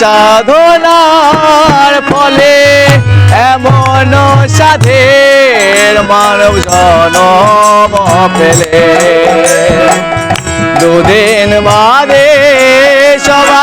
সাধনার ফলে এমন সাধের মানব জনম পেলে। দুদিন বাদে সবাই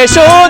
Jesús.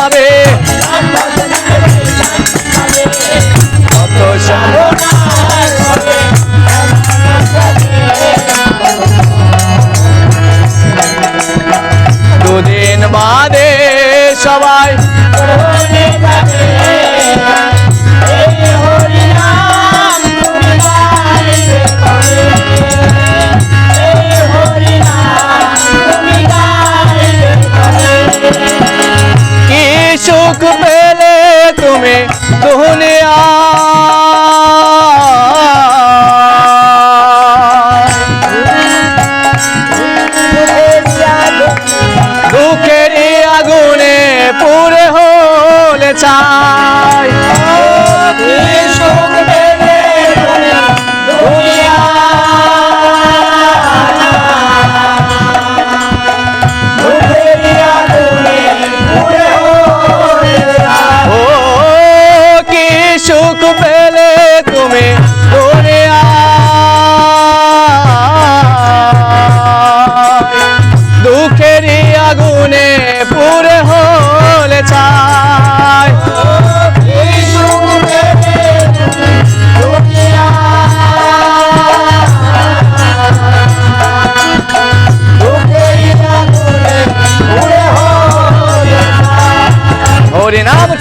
সবাই।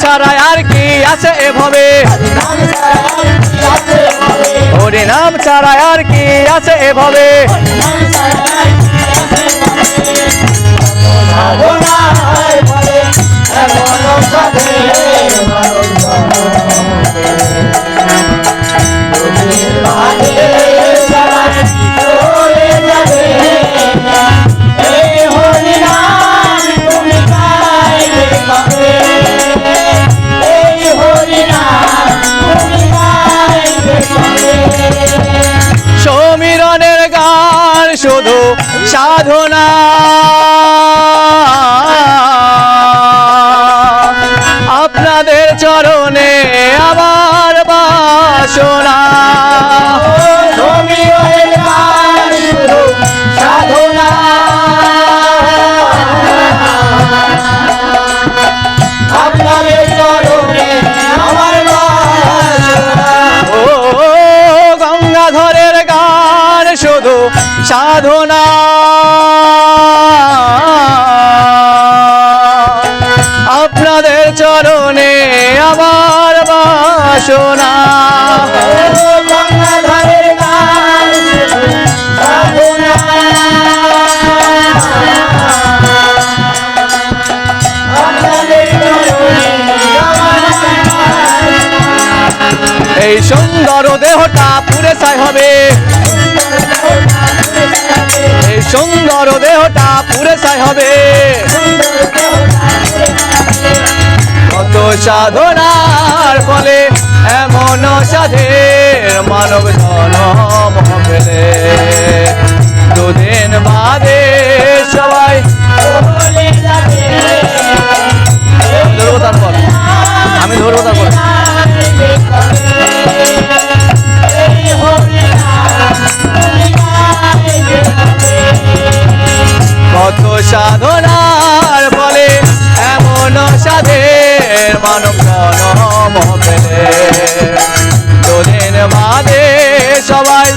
ছাড়া আর কি আছে এভাবে? হরি নাম ছাড়া আর কি আছে এভাবে? শুধু সাধনা। আপনাদের চরণে আমার বাসনা। বাসনা এই সুন্দর দেহটা পুরে ছাই হবে। এই সুন্দর দেহটা পুরে ছাই হবে। কত সাধনার ফলে সাধের মানব জনম দুদিন বাদে সবাই বলে ধরবো তারপর। আমি ধরবো তারপর। কত সাধনার ফলে এমন সাধের মানব জনম পেলে দুদিন বাদে সবাই